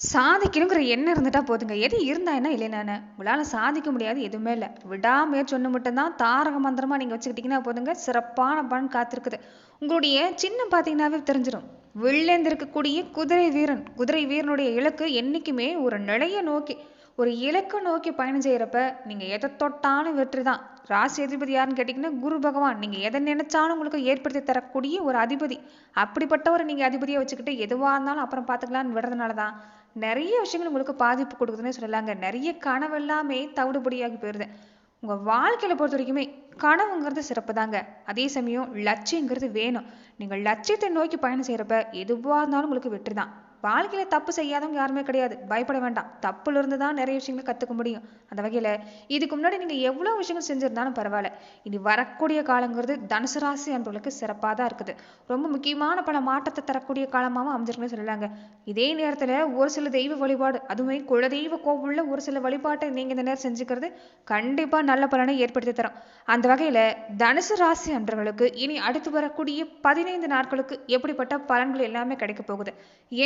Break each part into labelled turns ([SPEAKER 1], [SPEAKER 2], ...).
[SPEAKER 1] சாதிக்கணுங்கிற எண்ணம் இருந்துட்டா போதுங்க. எது இருந்தா என்ன இல்லைனா உங்களால் சாதிக்க முடியாது எதுவுமே இல்லை. விடாமுயற்சி ஒன்று மட்டும்தான் தாரக மந்திரமாக நீங்கள் வச்சுக்கிட்டிங்கன்னா போதுங்க. சிறப்பான பலன் காத்திருக்குது. உங்களுடைய சின்னம் பார்த்தீங்கன்னாவே தெரிஞ்சிடும் வில்லேந்து இருக்கக்கூடிய குதிரை வீரன் குதிரை வீரனுடைய இலக்கு என்றைக்குமே ஒரு நிலையை நோக்கி ஒரு இலக்கை நோக்கி பயணம் செய்கிறப்ப நீங்கள் எதை தொட்டாலும் வெற்றி தான். ராசி அதிபதி யாருன்னு கேட்டிங்கன்னா குரு பகவான். நீங்கள் எதை நினைச்சாலும் உங்களுக்கு ஏற்படுத்தி தரக்கூடிய ஒரு அதிபதி. அப்படிப்பட்டவரை நீங்கள் அதிபதியை வச்சுக்கிட்டு எதுவாக இருந்தாலும் அப்புறம் பார்த்துக்கலான்னு விடுறதுனால தான் நிறைய விஷயங்கள் உங்களுக்கு பாதிப்பு கொடுக்குதுன்னே சொல்லலாங்க. நிறைய கனவு எல்லாமே தவிடுபடியாகி போயிடுது உங்கள் வாழ்க்கையில் பொறுத்த வரைக்குமே கனவுங்கிறது சிறப்பு தாங்க அதே சமயம் லட்சியங்கிறது வேணும். நீங்கள் லட்சியத்தை நோக்கி பயணம் செய்கிறப்ப எதுவாக இருந்தாலும் உங்களுக்கு வெற்றி தான் வாழ்க்கையில் தப்பு செய்யாதவங்க யாருமே கிடையாது. பயப்பட வேண்டாம். தப்புல இருந்து தான் நிறைய விஷயங்களை கற்றுக்க முடியும். அந்த வகையில் இதுக்கு முன்னாடி நீங்கள் எவ்வளோ விஷயங்கள் செஞ்சுருந்தாலும் பரவாயில்ல. இனி வரக்கூடிய காலங்கிறது தனுசு ராசி அன்பர்களுக்கு சிறப்பாக தான் இருக்குது. ரொம்ப முக்கியமான பல மாற்றத்தை தரக்கூடிய காலமாகவும் அமைஞ்சிருக்குன்னு சொல்லலாங்க. இதே நேரத்தில் ஒரு சில தெய்வ வழிபாடு அதுவுமே குலதெய்வ கோவிலில் ஒரு சில வழிபாட்டை நீங்கள் இந்த நேரம் செஞ்சுக்கிறது கண்டிப்பாக நல்ல பலனை ஏற்படுத்தி தரும். அந்த வகையில் தனுசு ராசி அன்பர்களுக்கு இனி அடுத்து வரக்கூடிய பதினைந்து நாட்களுக்கு எப்படிப்பட்ட பலன்கள் எல்லாமே கிடைக்க போகுது.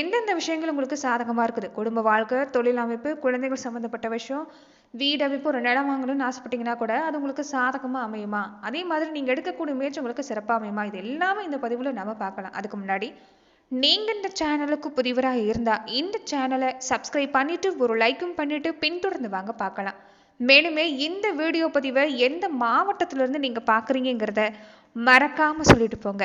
[SPEAKER 1] எந்தெந்த விஷயங்கள் உங்களுக்கு சாதகமாக இருக்குது. குடும்ப வாழ்க்கை தொழில் அமைப்பு குழந்தைகள் சம்மந்தப்பட்ட விஷயம் வீடு அமைப்பு ஒரு நிலம் வாங்கணும்னு ஆசைப்பட்டீங்கன்னா கூட அது உங்களுக்கு சாதகமாக அமையுமா? அதே மாதிரி நீங்கள் எடுக்கக்கூடிய முயற்சி உங்களுக்கு சிறப்பாக அமையுமா? இது எல்லாமே இந்த பதிவில் நம்ம பார்க்கலாம். அதுக்கு முன்னாடி நீங்கள் இந்த சேனலுக்கு புதிவராக இருந்தால் இந்த சேனலை சப்ஸ்கிரைப் பண்ணிவிட்டு ஒரு லைக்கும் பண்ணிவிட்டு பின்தொடர்ந்து வாங்க பார்க்கலாம். மேலுமே இந்த வீடியோ பதிவை எந்த மாவட்டத்திலிருந்து நீங்கள் பார்க்குறீங்கிறத மறக்காமல் சொல்லிட்டு போங்க.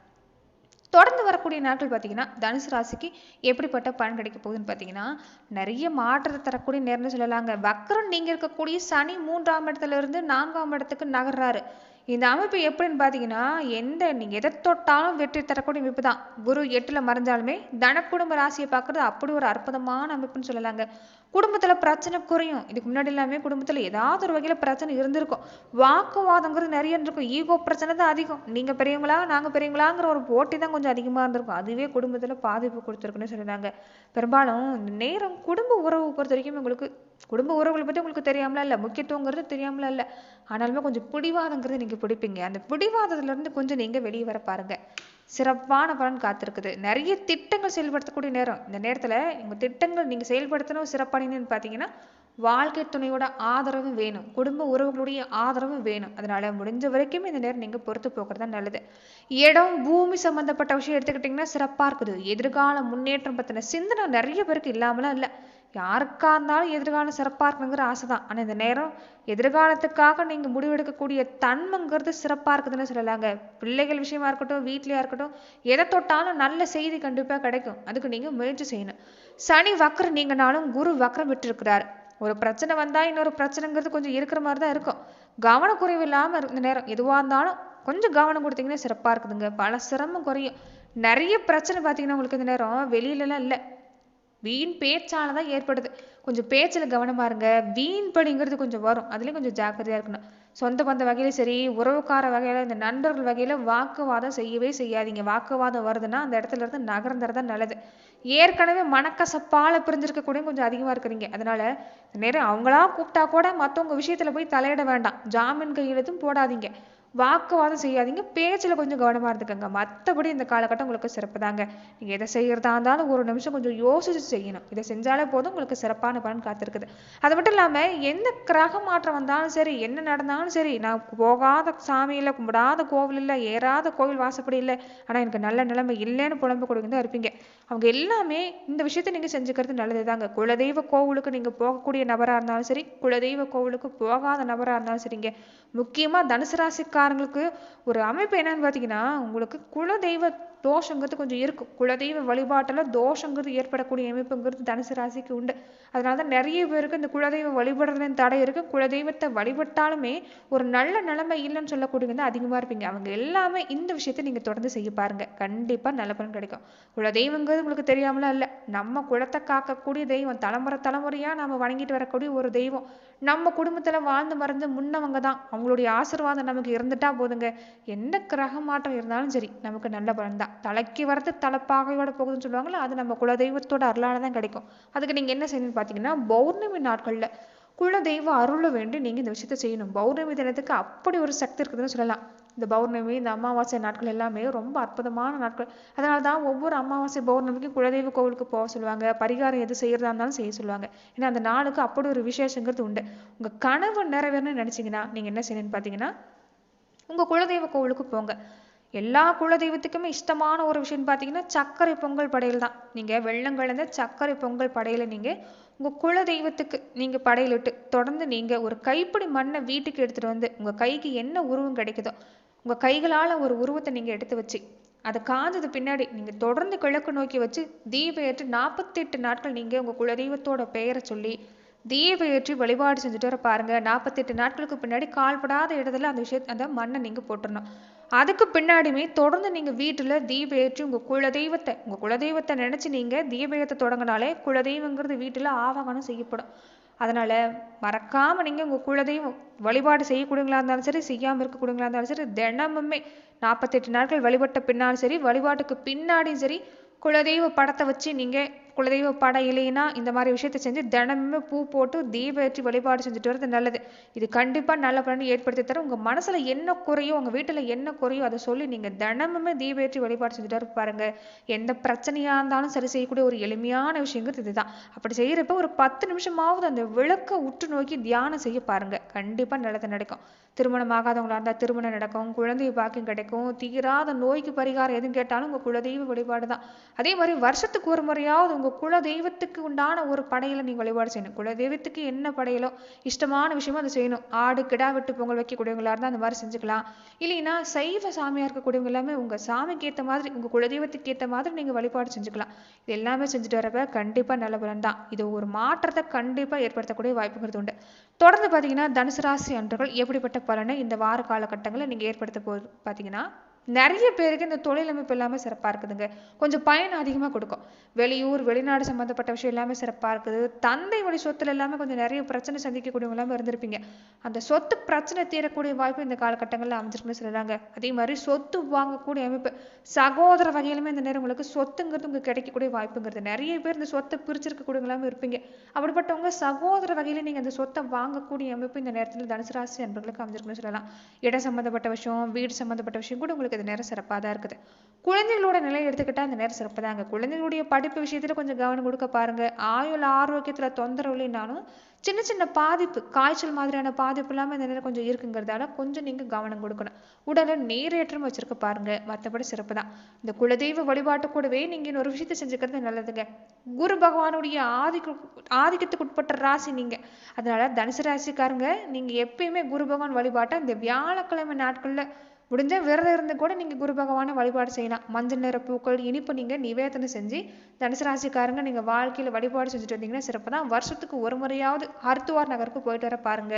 [SPEAKER 1] தொடர்ந்து வரக்கூடிய நாட்கள் பார்த்தீங்கன்னா தனுசு ராசிக்கு எப்படிப்பட்ட பலன் கிடைக்க போகுதுன்னு பார்த்தீங்கன்னா நிறைய மாற்றத்தை தரக்கூடிய நேரம்னு சொல்லலாங்க. வக்கரம் நீங்கள் இருக்கக்கூடிய சனி மூன்றாம் இடத்துல இருந்து நான்காம் இடத்துக்கு நகர்றாரு. இந்த அமைப்பு எப்படின்னு பார்த்தீங்கன்னா எந்த நீங்கள் எதை தொட்டாலும் வெற்றி தரக்கூடிய அமைப்பு தான். குரு எட்டில் மறைஞ்சாலுமே தனக்குடும்ப ராசியை பார்க்குறது அப்படி ஒரு அற்புதமான அமைப்புன்னு சொல்லலாங்க. குடும்பத்தில் பிரச்சனை குறையும். இதுக்கு முன்னாடி எல்லாமே குடும்பத்தில் ஏதாவது ஒரு வகையில் பிரச்சனை இருந்திருக்கும். வாக்குவாதங்கிறது நிறைய இருந்திருக்கும். ஈகோ பிரச்சனை தான் அதிகம். நீங்கள் பெரியவங்களா நாங்கள் பெரியவங்களாங்கிற ஒரு போட்டி தான் கொஞ்சம் அதிகமாக இருந்திருக்கும். அதுவே குடும்பத்தில் பாதிப்பு கொடுத்துருக்குன்னு சொல்லினாங்க பெரும்பாலும் இந்த நேரம் குடும்ப உறவு பொறுத்த வரைக்கும் உங்களுக்கு குடும்ப உறவுகளை பற்றி உங்களுக்கு தெரியாமலாம் இல்லை? முக்கியத்துவங்கிறது தெரியாமலாம் இல்லை? ஆனாலுமே கொஞ்சம் பிடிவாதங்கிறது நீங்கள் பிடிப்பீங்க. அந்த பிடிவாதத்துலேருந்து கொஞ்சம் நீங்கள் வெளியே வர பாருங்க. சிறப்பான பலன் காத்திருக்குது. நிறைய திட்டங்கள் செயல்படுத்தக்கூடிய நேரம். இந்த நேரத்தில் உங்கள் திட்டங்கள் நீங்கள் செயல்படுத்தணும் சிறப்பானு பார்த்தீங்கன்னா வாழ்க்கை துணையோட ஆதரவும் வேணும். குடும்ப உறவுகளுடைய ஆதரவும் வேணும். அதனால முடிஞ்ச வரைக்கும் இந்த நேரம் நீங்கள் பொறுத்து போக்குறது தான் நல்லது. இடம் பூமி சம்மந்தப்பட்ட விஷயம் எடுத்துக்கிட்டிங்கன்னா சிறப்பாக இருக்குது. எதிர்கால முன்னேற்றம் பற்றின சிந்தனை நிறைய பேருக்கு இல்லாமலாம் இல்லை. யாருக்காக இருந்தாலும் எதிர்காலம் சிறப்பாக இருக்கணுங்கிற ஆசை தான் ஆனால் இந்த நேரம் எதிர்காலத்துக்காக நீங்கள் முடிவெடுக்கக்கூடிய தன்மைங்கிறது சிறப்பாக இருக்குதுன்னு சொல்லலாங்க. பிள்ளைகள் விஷயமா இருக்கட்டும் வீட்லையாக இருக்கட்டும் எதை தொட்டாலும் நல்ல செய்தி கண்டிப்பாக கிடைக்கும். அதுக்கு நீங்கள் முயற்சி செய்யணும். சனி வக்கரம் நீங்கனாலும் குரு வக்கரம் விட்டுருக்கிறார். ஒரு பிரச்சனை வந்தால் இன்னொரு பிரச்சனைங்கிறது கொஞ்சம் இருக்கிற மாதிரி தான் இருக்கும். கவனக்குறைவு இல்லாமல் இந்த நேரம் எதுவாக இருந்தாலும் கொஞ்சம் கவனம் கொடுத்தீங்கன்னா சிறப்பாக இருக்குதுங்க. பல சிரமம் குறையும். நிறைய பிரச்சனை பார்த்தீங்கன்னா உங்களுக்கு இந்த நேரம் வெளியிலலாம் இல்லை. வீண் பேச்சால தான் ஏற்படுது. கொஞ்சம் பேச்சில் கவனமாக இருங்க வீண் படிங்கிறது கொஞ்சம் வரும். அதுலேயும் கொஞ்சம் ஜாக்கிரதையாக இருக்கணும். சொந்த பந்த வகையிலும் சரி உறவுக்கார வகையில் இந்த நண்பர்கள் வகையில் வாக்குவாதம் செய்யவே செய்யாதீங்க. வாக்குவாதம் வருதுன்னா அந்த இடத்துல இருந்து நகர்ந்துறது நல்லது. ஏற்கனவே மனக்கசப்பால் பிரிஞ்சிருக்கக்கூடிய கொஞ்சம் அதிகமாக இருக்கிறீங்க. அதனால நேரம் அவங்களா கூப்பிட்டா கூட மற்றவங்க விஷயத்தில் போய் தலையிட வேண்டாம். ஜாமீன் கையெழுத்தும் போடாதீங்க. வாக்குவாதம் செய்யாதீங்க பேச்சில் கொஞ்சம் கவனமாக இருந்துக்கோங்க. மற்றபடி இந்த காலகட்டம் உங்களுக்கு சிறப்பு தாங்க நீங்கள் எதை செய்கிறதா இருந்தாலும் ஒரு நிமிஷம் கொஞ்சம் யோசிச்சு செய்யணும். இதை செஞ்சாலே போதும் உங்களுக்கு சிறப்பான பலன் காத்திருக்குது. அது மட்டும் இல்லாமல் எந்த கிரக மாற்றம் வந்தாலும் சரி என்ன நடந்தாலும் சரி நான் போகாத சாமியில் கும்பிடாத கோவில் இல்லை ஏறாத கோவில் வாசப்படி இல்லை ஆனால் எனக்கு நல்ல நிலைமை இல்லைன்னு புலம்பு கொடுங்க தான் இருப்பீங்க. அவங்க எல்லாமே இந்த விஷயத்தை நீங்கள் செஞ்சுக்கிறது நல்லது தாங்க குலதெய்வ கோவிலுக்கு நீங்கள் போகக்கூடிய நபராக இருந்தாலும் சரி குலதெய்வ கோவிலுக்கு போகாத நபராக இருந்தாலும் சரிங்க. முக்கியமாக தனுசு ராசிக்காரங்களுக்கு ஒரு அமைப்பு என்னன்னு பார்த்தீங்கன்னா உங்களுக்கு குல தெய்வ தோஷங்கிறது கொஞ்சம் இருக்கும். குலதெய்வ வழிபாட்டில் தோஷங்கிறது ஏற்படக்கூடிய அமைப்புங்கிறது தனுசு ராசிக்கு உண்டு. அதனால தான் நிறைய பேருக்கு இந்த குலதெய்வ வழிபடுறதுன்னு தடை இருக்கு. குலதெய்வத்தை வழிபட்டாலுமே ஒரு நல்ல நிலைமை இல்லைன்னு சொல்லக்கூடியவங்க அதிகமாக இருப்பீங்க. அவங்க எல்லாமே இந்த விஷயத்தை நீங்கள் தொடர்ந்து செய்ய பாருங்க. கண்டிப்பாக நல்ல பலன் கிடைக்கும். குலதெய்வங்கிறது உங்களுக்கு தெரியாமலாம் இல்லை. நம்ம குலத்தை காக்கக்கூடிய தெய்வம் தலைமுறை தலைமுறையாக நம்ம வணங்கிட்டு வரக்கூடிய ஒரு தெய்வம். நம்ம குடும்பத்தில் வாழ்ந்து மறந்து முன்னவங்க தான். அவங்களுடைய ஆசீர்வாதம் நமக்கு இருந்துட்டா போதுங்க. எந்த கிரக மாற்றம் இருந்தாலும் சரி நமக்கு நல்ல பலன் தான். தலைக்கு வரது தலைப்பாகையோட போகுதுன்னு சொல்லுவாங்கல்ல அது நம்ம குலதெய்வத்தோட அருளால் தான் கிடைக்கும். அதுக்கு நீங்கள் என்ன செய்யணும்னு பார்த்தீங்கன்னா பௌர்ணமி நாட்களில் குலதெய்வ அருளை வேண்டி நீங்கள் இந்த விஷயத்த செய்யணும். பௌர்ணமி தினத்துக்கு அப்படி ஒரு சக்தி இருக்குதுன்னு சொல்லலாம். இந்த பௌர்ணமி இந்த அமாவாசை நாட்கள் எல்லாமே ரொம்ப அற்புதமான நாட்கள். அதனால தான் ஒவ்வொரு அமாவாசை பௌர்ணமிக்கும் குலதெய்வ கோவிலுக்கு போக சொல்லுவாங்க பரிகாரம் எது செய்யறதா இருந்தாலும் செய்ய சொல்லுவாங்க. ஏன்னா அந்த நாளுக்கு அப்படி ஒரு விசேஷங்கிறது உண்டு. உங்க கனவு நிறைவேறணும்னு நினைச்சீங்கன்னா நீங்க என்ன செய்யணும்னு பார்த்தீங்கன்னா உங்க குலதெய்வ கோவிலுக்கு போங்க. எல்லா குலதெய்வத்துக்குமே இஷ்டமான ஒரு விஷயம்னு பார்த்தீங்கன்னா சர்க்கரை பொங்கல் படையல் தான் நீங்கள் வெள்ளம் கலந்த சர்க்கரை பொங்கல் படையலை நீங்கள் உங்கள் குலதெய்வத்துக்கு நீங்கள் படையலிட்டு தொடர்ந்து நீங்கள் ஒரு கைப்பிடி மண்ணை வீட்டுக்கு எடுத்துகிட்டு வந்து உங்கள் கைக்கு என்ன உருவம் கிடைக்குதோ உங்கள் கைகளால் ஒரு உருவத்தை நீங்கள் எடுத்து வச்சு அது காஞ்சது பின்னாடி நீங்கள் தொடர்ந்து கிழக்கு நோக்கி வச்சு தீபம் ஏற்றி நாற்பத்தெட்டு நாட்கள் நீங்கள் உங்கள் குலதெய்வத்தோட பெயரை சொல்லி தீபம் ஏற்றி வழிபாடு செஞ்சுட்டு வர பாருங்கள் நாற்பத்தெட்டு நாட்களுக்கு பின்னாடி கால்படாத இடத்துல அந்த விஷயத்தை அந்த மண்ணை நீங்கள் போட்டுடணும் அதுக்கு பின்னாடியுமே தொடர்ந்து நீங்கள் வீட்டில் தீப ஏற்றி உங்கள் குலதெய்வத்தை உங்கள் குலதெய்வத்தை நினச்சி நீங்கள் தீபத்தை தொடங்கினாலே குலதெய்வங்கிறது வீட்டில் ஆவாகனம் செய்யப்படும். அதனால் மறக்காமல் நீங்கள் உங்கள் குலதெய்வம் வழிபாடு செய்யக்கூடியவங்களா இருந்தாலும் சரி செய்யாமல் இருக்கக்கூடுங்களா இருந்தாலும் சரி தினமுமே நாற்பத்தெட்டு நாட்கள் வழிபட்ட பின்னாலும் சரி வழிபாட்டுக்கு பின்னாடியும் சரி குலதெய்வ படத்தை வச்சு நீங்கள் குலதெய்வ படம் இல்லைன்னா இந்த மாதிரி விஷயத்த செஞ்சு தினமுமே பூ போட்டு தீபேற்றி வழிபாடு செஞ்சுட்டு வர்றது நல்லது. இது கண்டிப்பாக நல்ல பலனை ஏற்படுத்தி தரும். உங்கள் மனசில் என்ன குறையோ உங்கள் வீட்டில் என்ன குறையோ அதை சொல்லி நீங்கள் தினமுமே தீபேற்றி வழிபாடு செஞ்சுட்டு வர பாருங்க. எந்த பிரச்சனையாக இருந்தாலும் சரி செய்யக்கூடிய ஒரு எளிமையான விஷயங்கிறது இதுதான். அப்படி செய்கிறப்ப ஒரு பத்து நிமிஷமாவது அந்த விளக்கை உற்று நோக்கி தியானம் செய்ய பாருங்க. கண்டிப்பாக நல்லது நடக்கும். திருமணம் ஆகாதவங்களா இருந்தால் திருமணம் நடக்கும். குழந்தை பாக்கியம் கிடைக்கும். தீராத நோய்க்கு பரிகாரம் எதுவும் கேட்டாலும் உங்கள் குலதெய்வ வழிபாடு தான் அதே மாதிரி வருஷத்துக்கு ஒரு முறையாவது உங்கள் குல தெய்வத்துக்கு உண்டான ஒரு படையில நீங்கள் வழிபாடு செய்யணும். குல தெய்வத்துக்கு என்ன படையலோ இஷ்டமான விஷயமோ அதை செய்யணும். ஆடு கிடா வெட்டு பொங்கல் வைக்கக்கூடியவங்களா இருந்தால் அந்த மாதிரி செஞ்சுக்கலாம். இல்லைன்னா சைவ சாமியாக இருக்கக்கூடியவங்க எல்லாமே உங்கள் சாமிக்கு ஏற்ற மாதிரி உங்கள் குலதெய்வத்துக்கு ஏற்ற மாதிரி நீங்கள் வழிபாடு செஞ்சுக்கலாம். இது எல்லாமே செஞ்சுட்டு வரப்ப கண்டிப்பாக நல்ல பலன் தான். இது ஒரு மாற்றத்தை கண்டிப்பாக ஏற்படுத்தக்கூடிய வாய்ப்புங்கிறது உண்டு. தொடர்ந்து பார்த்தீங்கன்னா தனுசு ராசி அன்றர்கள் எப்படிப்பட்ட பலனை இந்த வார காலகட்டங்களில் நீங்கள் ஏற்படுத்த போது பார்த்தீங்கன்னா நிறைய பேருக்கு இந்த தொழில் அமைப்பு எல்லாமே சிறப்பாக இருக்குதுங்க. கொஞ்சம் பயன் அதிகமாக கொடுக்கும். வெளியூர் வெளிநாடு சம்மந்தப்பட்ட விஷயம் எல்லாமே சிறப்பாக இருக்குது. தந்தை வழி சொத்துல எல்லாமே கொஞ்சம் நிறைய பிரச்சனை சந்திக்கக்கூடியவங்க எல்லாமே இருந்திருப்பீங்க. அந்த சொத்து பிரச்சனை தீரக்கூடிய வாய்ப்பு இந்த காலகட்டங்களில் அமைஞ்சிருக்குன்னு சொல்லுறாங்க அதே மாதிரி சொத்து வாங்கக்கூடிய அமைப்பு சகோதர வகையிலுமே இந்த நேரம் உங்களுக்கு சொத்துங்கிறது உங்களுக்கு கிடைக்கக்கூடிய வாய்ப்புங்கிறது. நிறைய பேர் இந்த சொத்தை பிரிச்சிருக்கக்கூடியவங்களாம இருப்பீங்க. அப்படிப்பட்டவங்க சகோதர வகையில நீங்கள் அந்த சொத்தை வாங்கக்கூடிய அமைப்பு இந்த நேரத்தில் தனுசு ராசி அன்பர்களுக்கு அமைஞ்சிருக்குன்னு சொல்லலாம். இடம் சம்மந்தப்பட்ட விஷயம் வீடு சம்மந்தப்பட்ட விஷயம் கூட உங்களுக்கு இது நேரம் சிறப்பாக தான் இருக்குது. குழந்தைகளோட நிலை எடுத்துக்கிட்டால் இந்த நேரம் சிறப்பு தாங்க. குழந்தைகளுடைய படிப்பு விஷயத்துல கொஞ்சம் கவனம் கொடுக்க பாருங்க. ஆயுள் ஆரோக்கியத்துல தொந்தரவு இல்லைனாலும் சின்ன சின்ன பாதிப்பு காய்ச்சல் மாதிரியான பாதிப்பு இல்லாமல் இந்த நேரம் கொஞ்சம் இருக்குங்கிறதால கொஞ்சம் நீங்க கவனம் கொடுக்கணும். உடலை நீரேற்றம் வச்சிருக்க பாருங்க. மற்றபடி சிறப்பு தான். இந்த குலதெய்வ வழிபாட்டு கூடவே நீங்க இன்னொரு விஷயத்தை செஞ்சுக்கிறது நல்லதுங்க. குரு பகவானுடைய ஆதிக்க ஆதிக்கத்துக்கு உட்பட்ட ராசி நீங்க. அதனால தனுசு ராசிக்காரங்க நீங்க எப்பயுமே குரு பகவான் வழிபாட்டை இந்த வியாழக்கிழமை நாட்களில் முடிஞ்ச விரதம் இருந்து கூட நீங்கள் குரு பகவானை வழிபாடு செய்யலாம். மஞ்சள் நிற பூக்கள் இனிப்பு நீங்கள் நிவேதனம் செஞ்சு தனுசு ராசிக்காரங்க நீங்கள் வாழ்க்கையில் வழிபாடு செஞ்சுட்டு வந்தீங்கன்னா சிறப்பு தான். வருஷத்துக்கு ஒரு முறையாவது ஹரித்துவார் நகருக்கு போயிட்டு வர பாருங்க.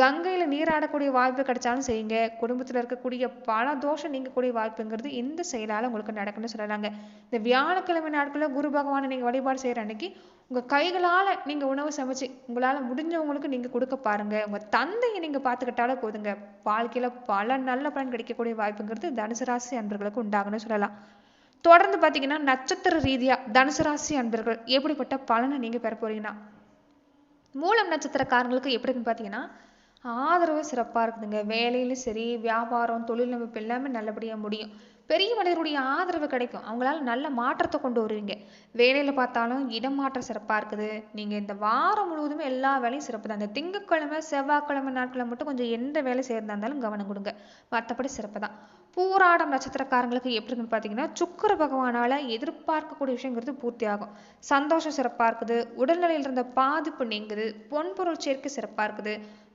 [SPEAKER 1] கங்கையில் நீராடக்கூடிய வாய்ப்பு கிடைச்சாலும் செய்யுங்க. குடும்பத்தில் இருக்கக்கூடிய பல தோஷம் நீங்கக்கூடிய வாய்ப்புங்கிறது இந்த செயலால் உங்களுக்கு நடக்குன்னு சொல்லலாங்க. இந்த வியாழக்கிழமை நாட்களில் குரு பகவானை நீங்கள் வழிபாடு செய்கிற அன்னைக்கு உங்கள் கைகளால் நீங்கள் உணவு சமைச்சு உங்களால் முடிஞ்சவங்களுக்கு நீங்கள் கொடுக்க பாருங்க. உங்கள் தந்தையை நீங்கள் பார்த்துக்கிட்டாலே போதுங்க. வாழ்க்கையில் பல நல்ல பலன் கிடைக்கக்கூடிய வாய்ப்புங்கிறது தனுசு ராசி அன்பர்களுக்கு உண்டாகணும்னு சொல்லலாம். தொடர்ந்து பார்த்தீங்கன்னா நட்சத்திர ரீதியாக தனுசு ராசி அன்பர்கள் எப்படிப்பட்ட பலனை நீங்கள் பெற போறீங்கன்னா மூலம் நட்சத்திரக்காரங்களுக்கு எப்படின்னு பார்த்தீங்கன்னா ஆதரவு சிறப்பாக இருக்குதுங்க. வேலையிலும் சரி வியாபாரம் தொழில் அமைப்பு எல்லாமே நல்லபடியாக முடியும். பெரிய மனிதருடைய ஆதரவு கிடைக்கும். அவங்களால நல்ல மாற்றத்தை கொண்டு வருவீங்க. வேலையில் பார்த்தாலும் இடம் மாற்றம் சிறப்பாக இருக்குது. நீங்கள் இந்த வாரம் முழுவதுமே எல்லா வேலையும் சிறப்பு தான். இந்த திங்கக்கிழமை செவ்வாய்க்கிழமை நாட்களில் மட்டும் கொஞ்சம் எந்த வேலை செய்யறதா இருந்தாலும் கவனம் கொடுங்க. மற்றபடி சிறப்பு தான். பூராடம் நட்சத்திரக்காரங்களுக்கு எப்படின்னு பார்த்தீங்கன்னா சுக்கர பகவானால எதிர்பார்க்கக்கூடிய விஷயங்கிறது பூர்த்தி ஆகும். சந்தோஷம் சிறப்பாக இருக்குது. உடல்நிலையில் இருந்த பாதிப்பு நீங்குது. பொன்பொருள் சேர்க்கை சிறப்பாக இருக்குது.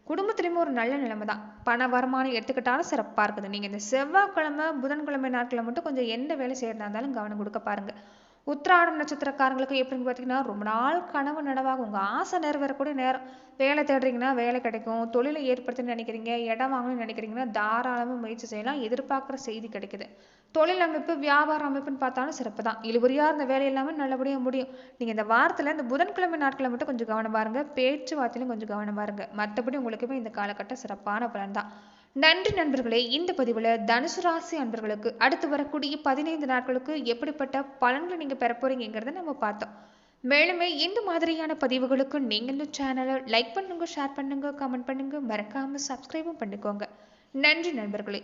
[SPEAKER 1] குடும்பத்துலேயுமே ஒரு நல்ல நிலைமை தான் பண வருமானம் எடுத்துக்கிட்டாலும் சிறப்பாக இருக்குது. நீங்கள் இந்த செவ்வாய்க்கிழமை புதன்கிழமை நாட்களில் மட்டும் கொஞ்சம் எந்த வேலை செய்கிறதா இருந்தாலும் கவனம் கொடுக்க பாருங்கள் உத்திராடம் நட்சத்திரக்காரங்களுக்கு எப்படின்னு பார்த்தீங்கன்னா ரொம்ப நாள் கனவு நனவாகும். உங்கள் ஆசை நிறைவேறக்கூடிய நேரம். வேலை தேடுறீங்கன்னா வேலை கிடைக்கும். தொழிலை ஏற்படுத்தணும்னு நினைக்கிறீங்க இடம் வாங்கணும்னு நினைக்கிறீங்கன்னா தாராளமாக முயற்சி செய்யலாம். எதிர்பார்க்குற செய்தி கிடைக்குது. தொழில் அமைப்பு வியாபார அமைப்புன்னு பார்த்தாலும் சிறப்பு தான் இழுபறியாக இருந்த வேலை எல்லாமே நல்லபடியாக முடியும். நீங்கள் இந்த வாரத்தில் இந்த புதன்கிழமை நாட்களை மட்டும் கொஞ்சம் கவனம் பாருங்க. பேச்சுவார்த்தையிலும் கொஞ்சம் கவனம் பாருங்க. மற்றபடி உங்களுக்குமே இந்த காலகட்டம் சிறப்பான பலன் தான். நன்றி நண்பர்களே. இந்த பதிவில் தனுசு ராசி அன்பர்களுக்கு அடுத்து வரக்கூடிய பதினைந்து நாட்களுக்கு எப்படிப்பட்ட பலன்களை நீங்கள் பெற போறீங்கிறத நம்ம பார்த்தோம். மேலுமே இந்த மாதிரியான பதிவுகளுக்கு நீங்கள் இந்த சேனலை லைக் பண்ணுங்க ஷேர் பண்ணுங்க கமெண்ட் பண்ணுங்க. மறக்காம சப்ஸ்கிரைபும் பண்ணிக்கோங்க. நன்றி நண்பர்களே.